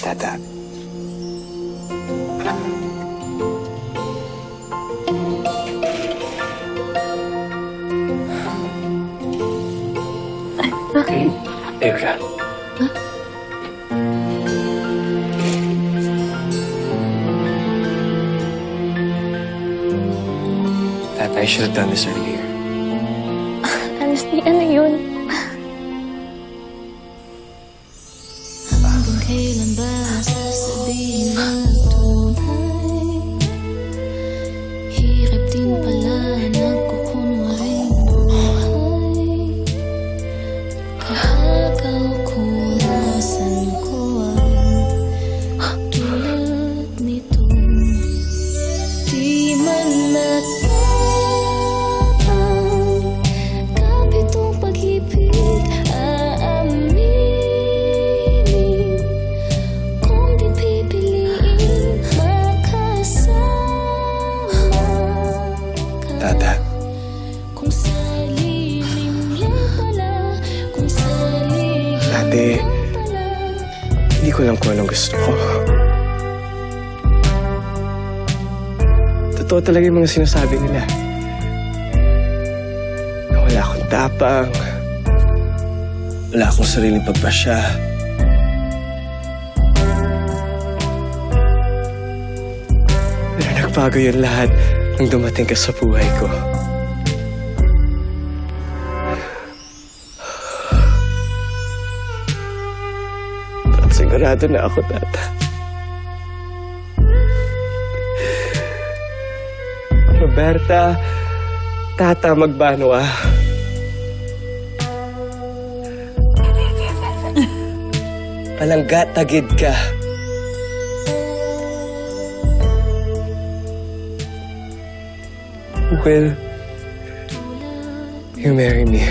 Tata. Teka. Tata, I should have done this earlier. Honestly, ano yun? Din pala nagkukunwaring pala hindi ko alam kung anong gusto ko. Totoo talaga yung mga sinasabi nila. Na wala akong tapang. Wala akong sariling pagpasya. Pero nagbago yun lahat nang dumating ka sa buhay ko. Sigurado na ako, tata. Roberta, tata, magbano ah. Palangga, tagid ka. Will you marry me?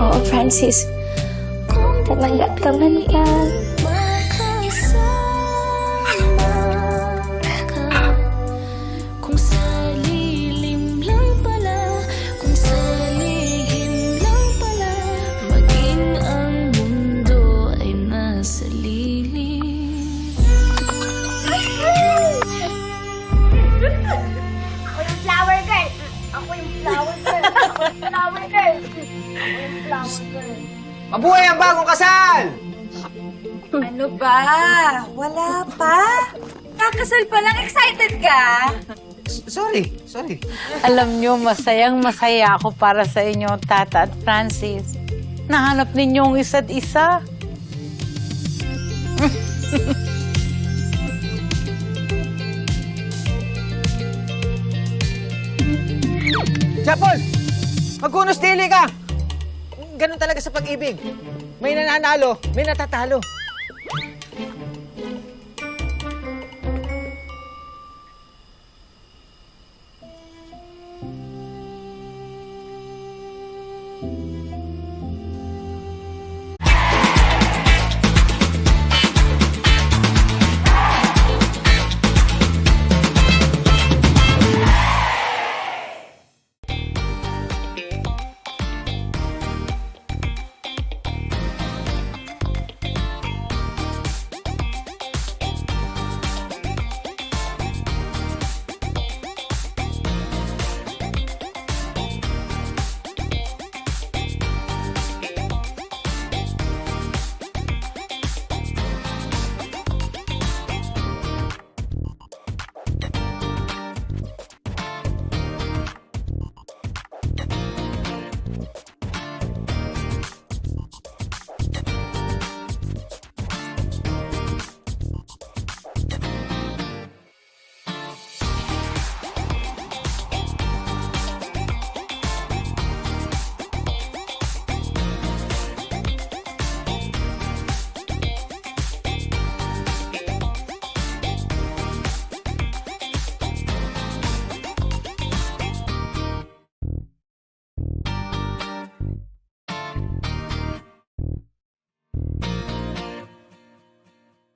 Oo, Francis. Palangga ka man ka. Mabuhay ang bagong kasal! Ano ba? Wala pa? Kakasal pa lang, excited ka? S- Sorry, sorry. Alam nyo, masayang masaya ako para sa inyo, Tata at Francis. Nahanap ninyo ang isa't isa. Japol! Magkunos dili ka! Ganun talaga sa pag-ibig. May nananalo, may natatalo.